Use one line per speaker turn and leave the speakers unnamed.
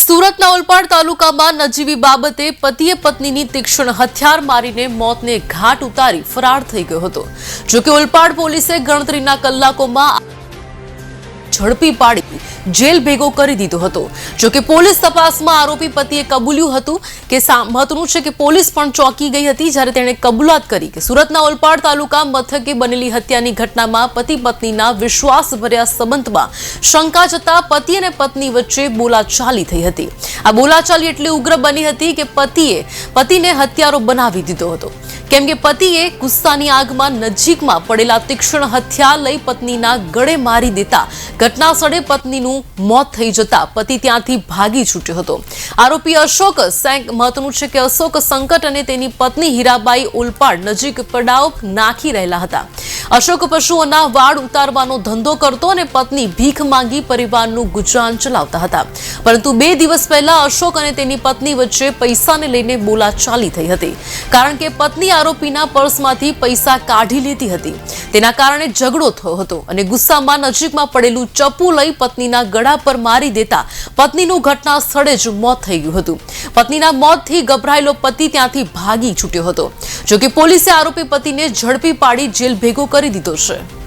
સુરતના ઓલપાડ તાલુકામાં નજીવી બાબતે પતિએ પત્નીની તીક્ષ્ણ હથિયાર મારીને મોતને ઘાટ ઉતારી ફરાર થઈ ગયો હતો. જોકે ઓલપાડ પોલીસે ગણતરીના કલાકોમાં ઝડપી પાડી જેલ ભેગો કરી દીધો હતો. જોકે પોલીસ તપાસમાં આરોપી પતિએ કબૂલ્યું હતું કે મહત્વનું છે કે પોલીસ પણ ચોંકી ગઈ હતી જ્યારે તેણે કબૂલાત કરી કે સુરતના ઓલપાડ તાલુકા મથકે બનેલી હત્યાની ઘટનામાં પતિ પત્નીના વિશ્વાસભર્યા સંબંધમાં શંકા જતા પતિ અને પત્ની વચ્ચે બોલાચાલી થઈ હતી. આ બોલાચાલી એટલી ઉગ્ર બની હતી કે પતિએ પતિને હત્યારો બનાવી દીધો હતો. કેમ કે પતિએ ગુસ્સાની આગમાં નજીકમાં પડેલા તીક્ષ્ણ હથિયાર લઈ પત્નીના ગળે મારી દેતા ઘટના સ્થળે પત્નીનું મોત થઈ જતા પતિ ત્યાંથી ભાગી છૂટ્યો હતો. આરોપી અશોક સેંક મહત્વનું છે કે અશોક સંકટ અને તેની પત્ની હીરાબાઈ ઉલપાડ નજીક પડાવ નાખી રહેલા હતા. અશોક પશુઓના વાડ ઉતારવાનો ધંધો કરતો અને પત્ની ભીખ માંગી પરિવારનું ગુજરાન ચલાવતા હતા. પરંતુ બે દિવસ પહેલા અશોક અને તેની પત્ની વચ્ચે પૈસાને લઈને બોલાચાલી થઈ હતી. કારણ કે પત્ની આરોપીના પર્સમાંથી પૈસા કાઢી લીધી હતી. તેના કારણે ઝઘડો થયો હતો અને ગુસ્સામાં નજીકમાં પડેલું ચપ્પુ લઈ પત્નીના ગળા પર મારી દેતા પત્નીનું ઘટના સ્થળે જ મોત થઈ ગયું હતું. પત્નીના મોતથી ગભરાયેલો પતિ ત્યાંથી ભાગી છૂટ્યો હતો. જોકે પોલીસે આરોપી પતિને ઝડપી પાડી જેલ ભેગો કરી દીધો છે.